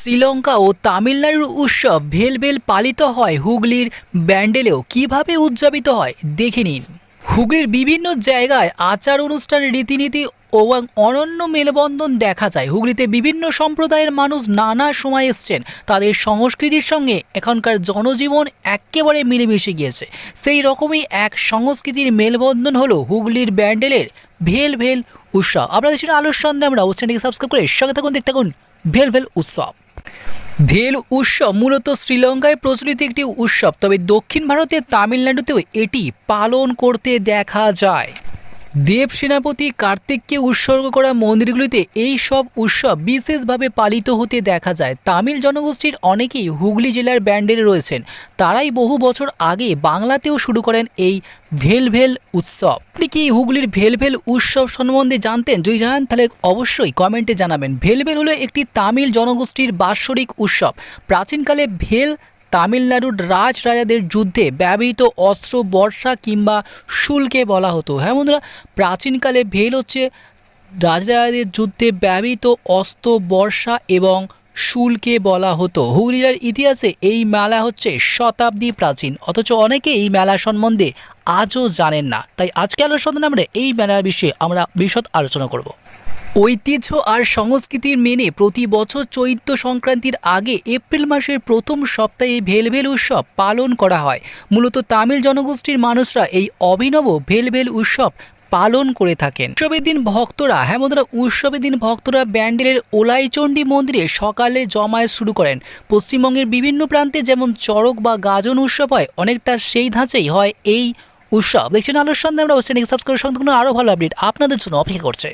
শ্রীলঙ্কা ও তামিলনাড়ুর উৎসব ভেলভেল পালিত হয় হুগলির ব্যান্ডেলেও কীভাবে উদযাপিত হয় দেখে নিন। হুগলির বিভিন্ন জায়গায় আচার অনুষ্ঠান রীতিনীতি ও অনন্য মেলবন্ধন দেখা যায়। হুগলিতে বিভিন্ন সম্প্রদায়ের মানুষ নানা সময় এসছেন। তাদের সংস্কৃতির সঙ্গে এখনকার জনজীবন একেবারে মিলেমিশে গিয়েছে। সেই রকমই এক সংস্কৃতির মেলবন্ধন হলো হুগলির ব্যান্ডেলের ভেল ভেল উৎসব। আপনাদের সেটা আলোর সন্ধ্যে আমরা চ্যানেলকে সাবস্ক্রাইব করে সঙ্গে থাকুন, দেখতে থাকুন ভেল ভেল উৎসব। ভেল উৎসব মূলত শ্রীলঙ্কায় প্রচলিত একটি উৎসব, তবে দক্ষিণ ভারতের তামিলনাড়ুতেও এটি পালন করতে দেখা যায়। দেব সেনাপতি কার্তিককে উৎসর্গ করা মন্দিরগুলিতে এই সব উৎসব বিশেষভাবে পালিত হতে দেখা যায়। তামিল জনগোষ্ঠীর অনেকেই হুগলি জেলার ব্যান্ডেলে রয়েছেন। তারাই বহু বছর আগে বাংলাতেও শুরু করেন এই ভেলভেল উৎসব। আপনি কি হুগলির ভেলভেল উৎসব সম্বন্ধে জানতেন? যদি জানেন, তাহলে অবশ্যই কমেন্টে জানাবেন। ভেলভেল হলো একটি তামিল জনগোষ্ঠীর বাৎসরিক উৎসব। প্রাচীনকালে ভেল তামিলনাড়ুর রাজ রাজাদের যুদ্ধে ব্যবহৃত অস্ত্র, বর্ষা কিংবা শুল্কে বলা হতো। হ্যাঁ বন্ধুরা, প্রাচীনকালে ভেল হচ্ছে রাজরাজাদের যুদ্ধে ব্যবহৃত অস্ত্র, বর্ষা এবং শুল্কে বলা হতো। হুগলিয়ার ইতিহাসে এই মেলা হচ্ছে শতাব্দী প্রাচীন। অথচ অনেকে এই মেলা সম্বন্ধে আজও জানেন না। তাই আজকে আলোচনা আমরা এই মেলার বিষয়ে আমরা বিশদ আলোচনা করব। ঐতিহ্য আর সংস্কৃতির মেনে প্রতি বছর চৈত্র সংক্রান্তির আগে এপ্রিল মাসের প্রথম সপ্তাহে ভেলভেল উৎসব পালন করা হয়। মূলত তামিল জনগোষ্ঠীর মানুষরা এই অভিনব ভেলভেল উৎসব পালন করে থাকেন। উৎসবের দিন ভক্তরা হ্যাঁ বন্ধুরা উৎসবের দিন ভক্তরা ব্যান্ডেলের ওলাইচণ্ডী মন্দিরে সকালে জমায়েত শুরু করেন। পশ্চিমবঙ্গের বিভিন্ন প্রান্তে যেমন চড়ক বা গাজন উৎসব হয়, অনেকটা সেই ধাঁচেই হয় এই উৎসব। দেখছেন আলোর সন্ধ্যে আমরা সাবস্ক্রাইব সংযুক্ত আরও ভালো আপডেট আপনাদের জন্য অপেক্ষা করছে।